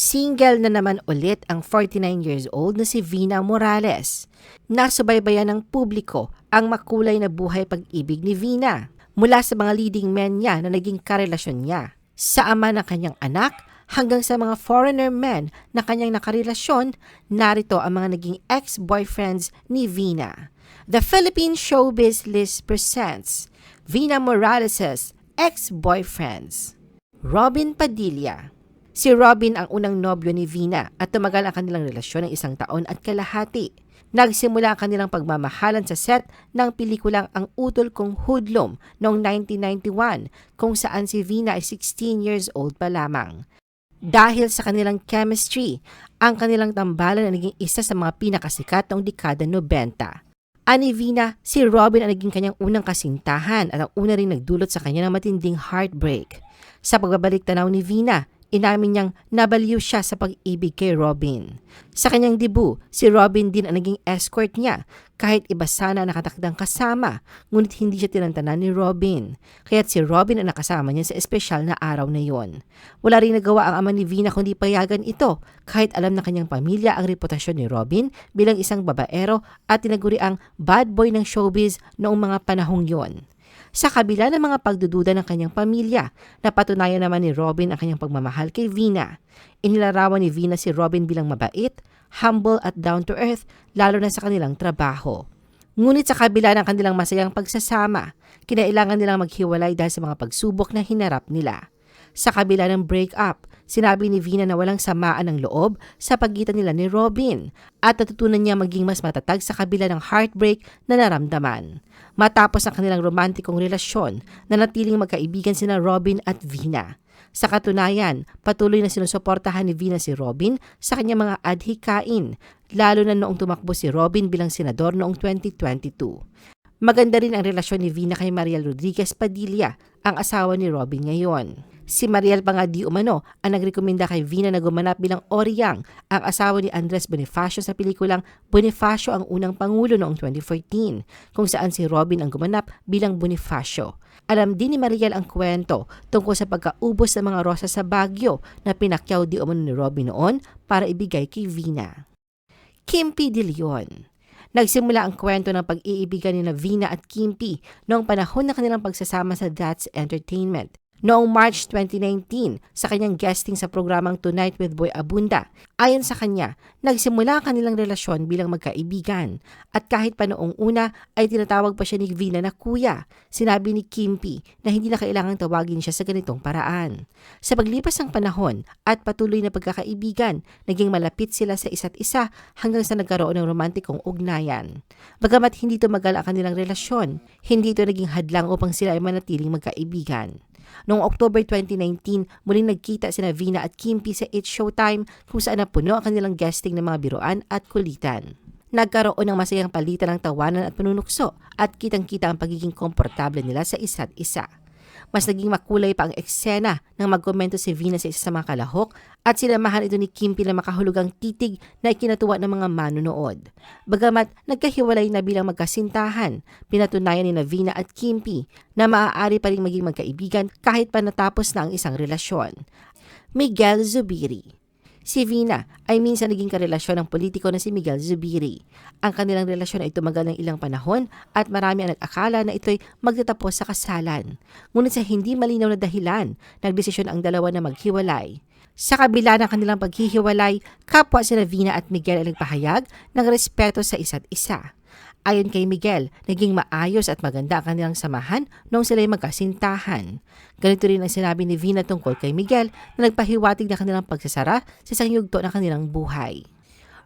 Single na naman ulit ang 49 years old na si Vina Morales. Nasubaybayan ng publiko ang makulay na buhay pag-ibig ni Vina mula sa mga leading men niya na naging karelasyon niya. Sa ama ng kanyang anak hanggang sa mga foreigner men na kanyang nakarelasyon, narito ang mga naging ex-boyfriends ni Vina. The Philippine Showbiz List presents Vina Morales' ex-boyfriends. Robin Padilla Si Robin ang unang nobyo ni Vina at tumagal ang kanilang relasyon ng isang taon at kalahati. Nagsimula ang kanilang pagmamahalan sa set ng pelikulang Ang Utol Kong Hoodlum noong 1991 kung saan si Vina ay 16 years old pa lamang. Dahil sa kanilang chemistry, ang kanilang tambalan na naging isa sa mga pinakasikat noong dekada 90. Ani Vina, si Robin ang naging kanyang unang kasintahan at ang una rin nagdulot sa kanya ng matinding heartbreak. Sa pagbabalik tanaw ni Vina, inamin niyang nabaliw siya sa pag-ibig kay Robin. Sa kanyang debut, si Robin din ang naging escort niya kahit iba sana nakatakdang kasama, ngunit hindi siya tinantanan ni Robin. Kaya't si Robin ang nakasama niya sa espesyal na araw na yon. Wala rin nagawa ang ama ni Vina kundi payagan ito kahit alam na kanyang pamilya ang reputasyon ni Robin bilang isang babaero at tinaguri ang bad boy ng showbiz noong mga panahong yon. Sa kabila ng mga pagdududa ng kanyang pamilya, napatunayan naman ni Robin ang kanyang pagmamahal kay Vina. Inilarawan ni Vina si Robin bilang mabait, humble at down to earth, lalo na sa kanilang trabaho. Ngunit sa kabila ng kanilang masayang pagsasama, kinailangan nilang maghiwalay dahil sa mga pagsubok na hinarap nila. Sa kabila ng breakup, sinabi ni Vina na walang samaan ng loob sa pagitan nila ni Robin at natutunan niya maging mas matatag sa kabila ng heartbreak na naramdaman. Matapos ang kanilang romantikong relasyon, nanatiling magkaibigan sina Robin at Vina. Sa katunayan, patuloy na sinusuportahan ni Vina si Robin sa kanyang mga adhikain, lalo na noong tumakbo si Robin bilang senador noong 2022. Maganda rin ang relasyon ni Vina kay Mariel Rodriguez Padilla, ang asawa ni Robin ngayon. Si Mariel pa nga di umano ang nagrekomenda kay Vina na gumanap bilang Oriang, ang asawa ni Andres Bonifacio sa pelikulang Bonifacio ang unang pangulo noong 2014, kung saan si Robin ang gumanap bilang Bonifacio. Alam din ni Mariel ang kwento tungkol sa pagkaubos ng mga rosas sa Baguio na pinakyaw di umano ni Robin noon para ibigay kay Vina. Kimpi De Leon Nagsimula ang kwento ng pag-iibigan ni na Vina at Kimpi noong panahon na kanilang pagsasama sa That's Entertainment. Noong March 2019, sa kanyang guesting sa programang Tonight with Boy Abunda, ayon sa kanya, nagsimula ang kanilang relasyon bilang magkaibigan. At kahit pa noong una ay tinatawag pa siya ni Vina na kuya, sinabi ni Kimpi na hindi na kailangang tawagin siya sa ganitong paraan. Sa paglipas ng panahon at patuloy na pagkakaibigan, naging malapit sila sa isa't isa hanggang sa nagkaroon ng romantikong ugnayan. Bagamat hindi tumagal ang kanilang relasyon, hindi ito naging hadlang upang sila ay manatiling magkaibigan. Noong October 2019, muling nagkita sina Vina at Kimpi sa It's Showtime kung saan napuno ang kanilang guesting ng mga biruan at kulitan. Nagkaroon ng masayang palitan ng tawanan at panunukso at kitang-kita ang pagiging komportable nila sa isa't isa. Mas naging makulay pa ang eksena nang magkomento si Vina sa isa sa mga kalahok at sinamahan ito ni Kimpi na makahulugang titig na ikinatuwa ng mga manunood. Bagamat nagkahiwalay na bilang magkasintahan, pinatunayan ni na Vina at Kimpi na maaari pa rin maging magkaibigan kahit pa natapos na ang isang relasyon. Miguel Zubiri Si Vina ay minsan naging karelasyon ng politiko na si Miguel Zubiri. Ang kanilang relasyon ay tumagal ng ilang panahon at marami ang nag-akala na ito'y magtatapos sa kasalan. Ngunit sa hindi malinaw na dahilan, nagdesisyon ang dalawa na maghiwalay. Sa kabila ng kanilang paghihiwalay, kapwa sina Vina at Miguel ay nagpahayag ng respeto sa isa't isa. Ayon kay Miguel, naging maayos at maganda ang kanilang samahan noong sila'y magkasintahan. Ganito rin ang sinabi ni Vina tungkol kay Miguel na nagpahiwatig na kanilang pagsasara sa isang yugto ng kanilang buhay.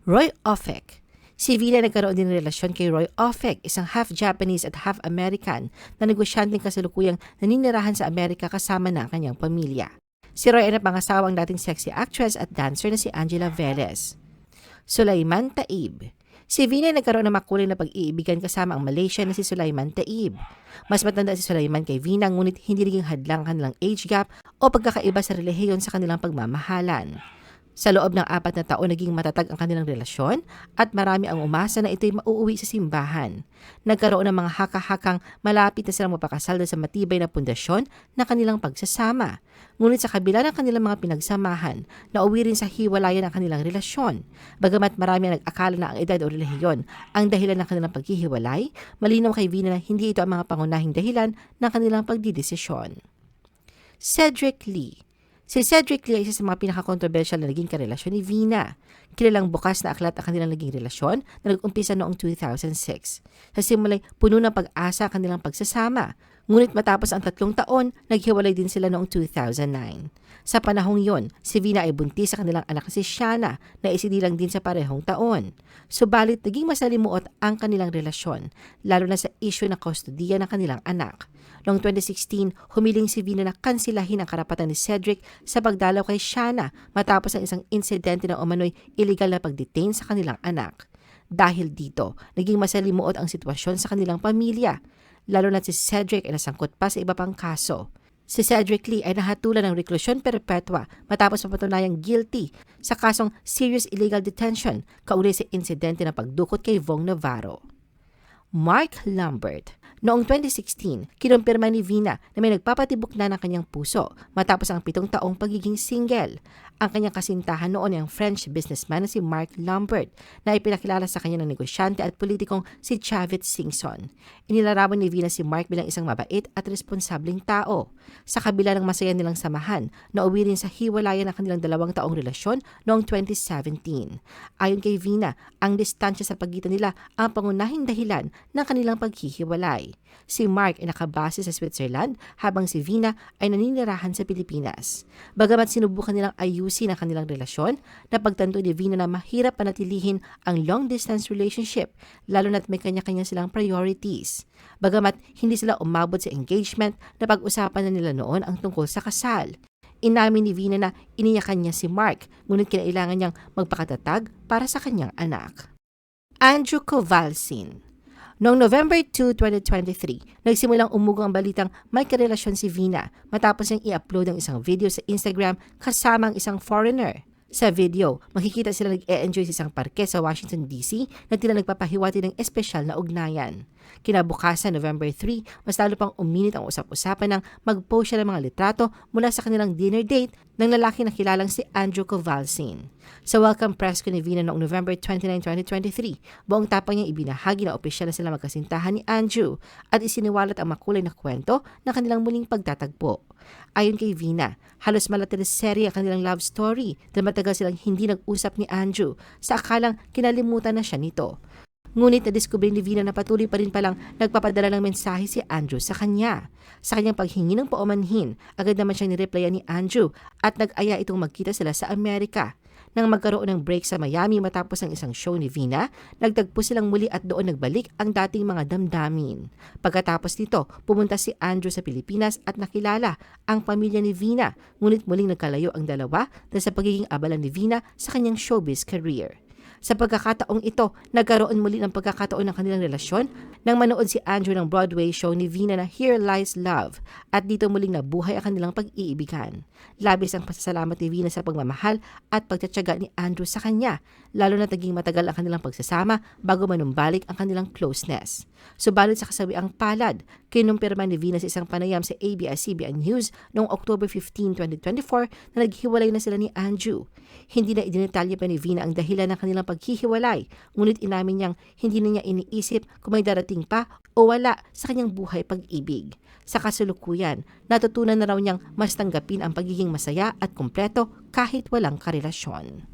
Roy Offek Si Vina nagkaroon din ng relasyon kay Roy Offek, isang half Japanese at half American na negosyanteng kasalukuyang naninirahan sa Amerika kasama na ang kanyang pamilya. Si Roy ay napangasawa ang dating sexy actress at dancer na si Angela Velez. Sulaiman Taib Si Vina ay nagkaroon ng makulay na pag-iibigan kasama ang Malaysia na si Sulaiman Taib. Mas matanda si Sulaiman kay Vina ngunit hindi naging hadlang kanilang age gap o pagkakaiba sa relihiyon sa kanilang pagmamahalan. Sa loob ng apat na taon, naging matatag ang kanilang relasyon at marami ang umasa na ito'y mauuwi sa simbahan. Nagkaroon ng mga haka-hakang malapit na silang mapakasal sa matibay na pundasyon na kanilang pagsasama. Ngunit sa kabila ng kanilang mga pinagsamahan, nauwi rin sa hiwalayan ang kanilang relasyon. Bagamat marami ang nag-akala na ang edad o relihiyon ang dahilan ng kanilang paghihiwalay, malinaw kay Vina na hindi ito ang mga pangunahing dahilan ng kanilang pagdidesisyon. Cedric Lee Si Cedric Lee ay isa sa mga pinaka-controversial na naging karelasyon ni Vina. Kilalang bukas na aklat ang kanilang naging relasyon na nag-umpisa noong 2006. Sa simulay, puno ng pag-asa ang kanilang pagsasama. Ngunit matapos ang tatlong taon, naghiwalay din sila noong 2009. Sa panahong yon, si Vina ay buntis sa kanilang anak na si Shana na isidilang din sa parehong taon. Subalit, naging masalimuot ang kanilang relasyon, lalo na sa isyu ng kustodiya ng kanilang anak. Noong 2016, humiling si Vina na kansilahin ang karapatan ni Cedric sa pagdalaw kay Shana matapos ang isang insidente ng umano'y illegal na pagdetain sa kanilang anak. Dahil dito, naging masalimuot ang sitwasyon sa kanilang pamilya, lalo na si Cedric ay nasangkot pa sa iba pang kaso. Si Cedric Lee ay nahatulan ng reklusyon perpetua matapos mapatunayang guilty sa kasong serious illegal detention kaugnay sa insidente ng pagdukot kay Vong Navarro. Mark Lambert Noong 2016, kinumpirma ni Vina na may nagpapatibok na ng kanyang puso matapos ang pitong taong pagiging single. Ang kanyang kasintahan noon ay ang French businessman na si Mark Lambert na ipinakilala sa kanya ng negosyante at politikong si Chavit Singson. Inilarawan ni Vina si Mark bilang isang mabait at responsableng tao. Sa kabila ng masaya nilang samahan, nauwi rin sa hiwalayan ng kanilang dalawang taong relasyon noong 2017. Ayon kay Vina, ang distansya sa pagitan nila ang pangunahing dahilan ng kanilang paghihiwalay. Si Mark ay nakabase sa Switzerland habang si Vina ay naninirahan sa Pilipinas. Bagamat sinubukan nilang ayusin ang kanilang relasyon, napagtanto ni Vina na mahirap panatilihin ang long-distance relationship lalo na't may kanya-kanya silang priorities. Bagamat hindi sila umabot sa engagement, napag-usapan na nila noon ang tungkol sa kasal. Inamin ni Vina na iniyakan niya si Mark, ngunit kinailangan niyang magpakatatag para sa kanyang anak. Andrew Kovalsin Noong November 2, 2023, nagsimulang umugo ang balitang may karelasyon si Vina matapos niyang i-upload ang isang video sa Instagram kasama ang isang foreigner. Sa video, makikita sila nag-e-enjoy sa isang parke sa Washington DC na tila nagpapahiwati ng espesyal na ugnayan. Kinabukasan, November 3, mas lalo pang uminit ang usap-usapan ng mag-post siya ng mga litrato mula sa kanilang dinner date ng lalaki na kilalang si Andrew Kovalsin. Sa welcome press Vina noong November 29, 2023, buong tapang niya ibinahagi na opisyal na sila magkasintahan ni Andrew at isiniwalat ang makulay na kwento ng kanilang muling pagtatagpo. Ayon kay Vina, halos malateleserye ang kanilang love story dahil matagal silang hindi nag-usap ni Andrew sa akalang kinalimutan na siya nito. Ngunit nadiskubre ni Vina na patuloy pa rin palang nagpapadala ng mensahe si Andrew sa kanya. Sa kanyang paghingi ng paumanhin, agad naman siyang nireplyan ni Andrew at nag-aya itong magkita sila sa Amerika. Nang magkaroon ng break sa Miami matapos ang isang show ni Vina, nagtagpo silang muli at doon nagbalik ang dating mga damdamin. Pagkatapos nito, pumunta si Andrew sa Pilipinas at nakilala ang pamilya ni Vina, ngunit muling nagkalayo ang dalawa dahil sa pagiging abala ni Vina sa kanyang showbiz career. Sa pagkakataong ito, nagkaroon muli ng pagkakataon ng kanilang relasyon nang manood si Andrew ng Broadway show ni Vina na Here Lies Love at dito muling nabuhay ang kanilang pag-iibigan. Labis ang pasasalamat ni Vina sa pagmamahal at pagtsatsaga ni Andrew sa kanya, lalo na naging matagal ang kanilang pagsasama bago manumbalik ang kanilang closeness. Subalit sa kasawiang palad, kinumpirma ni Vina sa isang panayam sa ABS-CBN News noong October 15, 2024 na naghiwalay na sila ni Andrew. Hindi na idinetalye pa ni Vina ang dahilan ng kanilang paghihiwalay, ngunit inamin niyang hindi na niya iniisip kung may darating pa o wala sa kanyang buhay pag-ibig. Sa kasulukuyan, natutunan na raw niyang mas tanggapin ang pagiging masaya at kumpleto kahit walang karelasyon.